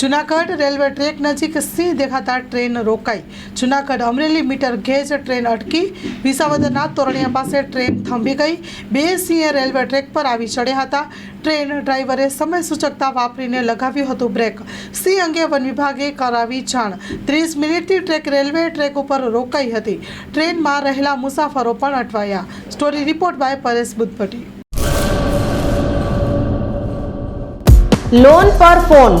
Junagadh railway track નજીક સિંહ દેખાતા train રોકાઈ. Junagadh Amreli metre gauge train અટકી. વિસાવદરના તોરણિયા પાસે ટ્રેન થંભી ગઈ. બે સિંહે રેલવે ટ્રેક પર આવી ચડ્યા હતા. ટ્રેન ડ્રાઈવરે સમય સૂચકતા વાપરીને લગાવ્યું હતું બ્રેક. સિંહ અંગે વન વિભાગે કરાવી જાણ. ત્રીસ મિનિટથી ટ્રેક રેલવે ટ્રેક ઉપર રોકાઈ હતી. ટ્રેનમાં રહેલા મુસાફરો પણ અટવાયા. Story report by Paresh Budhpati loan પર ફોન